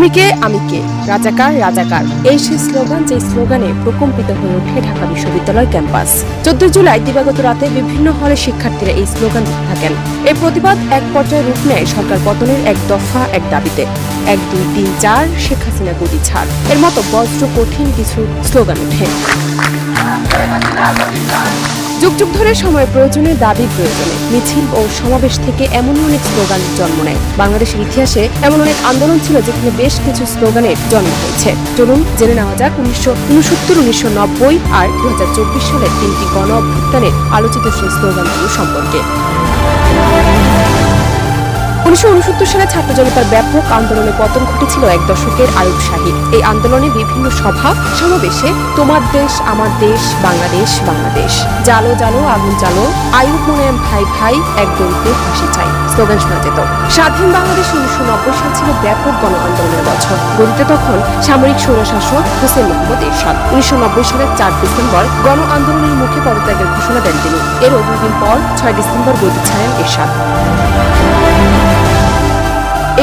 তুমি কে? আমি কে? রাজাকার রাজাকার। এই সেই স্লোগান যে স্লোগানে প্রকম্পিত হয়ে ওঠে ঢাকা বিশ্ববিদ্যালয় ক্যাম্পাস। চোদ্দ জুলাই দিবাগত রাতে বিভিন্ন হলে শিক্ষার্থীরা এই স্লোগান দিতে থাকেন। এই প্রতিবাদ এক পর্যায়ে রূপ নেয় সরকার পতনের এক দফা, এক দাবিতে। এক, দুই, তিন, চার, শেখ হাসিনা গদি ছাড়। এর মতো বজ্র, কঠিন কিছু স্লোগান ওঠে। যুগ যুগ ধরে সময় প্রয়োজনে দাবি প্রয়োজনে মিছিল ও সমাবেশ থেকে এমন অনেক স্লোগান জন্ম নেয়। বাংলাদেশের ইতিহাসে এমন অনেক আন্দোলন ছিল যেখানে বেশ কিছু স্লোগানের জন্ম হয়েছে। চলুন জেনে নেওয়া যাক উনিশশো উনসত্তর উনিশশো নব্বই আর দু হাজার চব্বিশ সালের তিনটি গণ অভ্যুত্থানের আলোচিত সেই স্লোগানগুলো সম্পর্কে। উনিশশো উনসত্তর সালে ছাত্র জনতার ব্যাপক আন্দোলনে পতন ঘটেছিল এক দশকের আয়ুব শাহী এই আন্দোলনে বিভিন্ন সভা, সমাবেশে, তোমার দেশ, আমার দেশ, বাংলাদেশ বাংলাদেশ। জালো জালো, আগুন জালো। আয়ুব মোনায়েম ভাই ভাই, এক দরিদ্রের ফাঁসি চাই। স্লোগান শোনা যেত। স্বাধীন বাংলাদেশ উনিশশো নব্বই সাল ছিল ব্যাপক গণ আন্দোলনের বছর। গঠিত তখন সামরিক স্বৈরশাসক হোসেন মোহাম্মদ এরশাদ উনিশশো নব্বই সালের চার ডিসেম্বর গণ আন্দোলনের মুখে পদত্যাগের ঘোষণা দেন তিনি। এরও দুই দিন পর ছয় ডিসেম্বর গদি ছাড়েন এরশাদ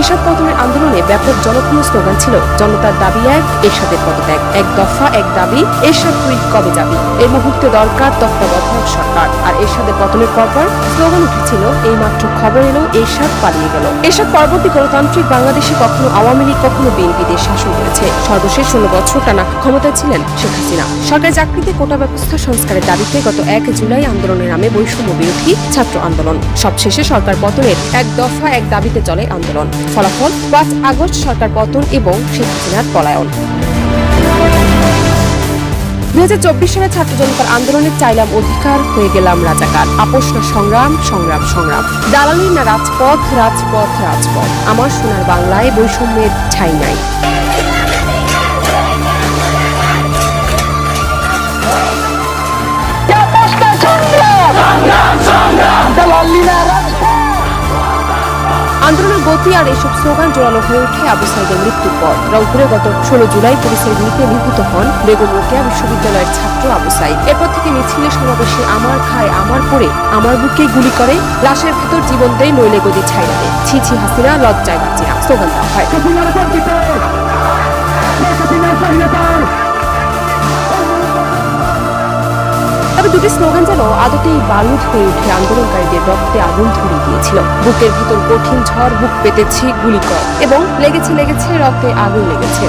এসব পতনের আন্দোলনে ব্যাপক জনপ্রিয় স্লোগান ছিল জনতার দাবি এক, এরশাদের পদত্যাগ। এক দফা, এক দাবি, এরশাদ তুই কবে যাবি? এই মুহূর্তে দরকার তত্ত্বাবধায়ক সরকার। আর এরশাদের পতনের পরপর স্লোগান উঠেছিল এই মাত্র খবর এলো, এরশাদ পালিয়ে গেল। এসব পরবর্তী গণতান্ত্রিক বাংলাদেশে কখনো আওয়ামী লীগ, কখনো বিএনপি দেশ শাসন করেছে। সর্বশেষ ষোলো বছর টানা ক্ষমতায় ছিলেন শেখ হাসিনা। সরকারি চাকরিতে কোটা ব্যবস্থা সংস্কারের দাবিতে গত এক জুলাই আন্দোলনের নামে বৈষম্য বিরোধী ছাত্র আন্দোলন। সবশেষে সরকার পতনের এক দফা, এক দাবিতে চলে আন্দোলন। ফলাফল পাঁচ আগস্ট সরকার পতন এবং শেখ হাসিনার পলায়ন। দুই হাজার চব্বিশ সালে ছাত্র জনতার আন্দোলনে চাইলাম অধিকার, হয়ে গেলাম রাজাকার। আপোষ না সংগ্রাম সংগ্রাম সংগ্রাম। দালালি না রাজপথ রাজপথ রাজপথ। আমার সোনার বাংলায় বৈষম্যের ছাই নাই। গতি আর এসব স্লোগান জোরালো হয়ে ওঠে আবু সাইদের মৃত্যুর পর। রংপুরে গত ষোলো জুলাই পুলিশের গুলিতে নিহত হন বেগম রোকেয়া বিশ্ববিদ্যালয়ের ছাত্র আবু সাইদ। এরপর থেকে মিছিলে সমাবেশে আমার খায় আমার পরে আমার বুকে গুলি করে, লাশের ভেতর জীবন দেয় নইলে গদি ছাইরা দেয়। ছি ছি হাসিনা, লজ্জায় বাঁচিনা স্লোগান দেওয়া হয়। তবে দুটি স্লোগান যেন আদতেই বালুদ হয়ে উঠে আন্দোলনকারীদের রক্তে আগুন ধরিয়ে দিয়েছিল। বুকের ভিতর কঠিন ঝড় বুক পেতেছি গুলি কর এবং লেগেছে লেগেছে, রক্তে আগুন লেগেছে।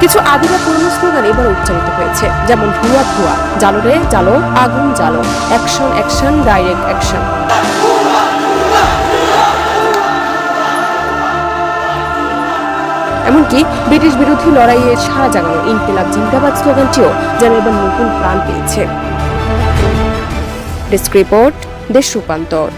কিছু আদিবা পুরনো স্লোগান এবার উচ্চারিত হয়েছে, যেমন ধোয়া ধোয়া জালো রে জালো, আগুন জালো, অ্যাকশন অ্যাকশন, ডাইরেক্ট অ্যাকশন। এমনকি ব্রিটিশ বিরোধী লড়াইয়ে সারা জাগানো ইনকিলাব জিন্দাবাদ স্লোগানটিও যেন এবার নতুন প্রাণ পেয়েছে। ডেস্ক রিপোর্ট দেশ রূপান্তর।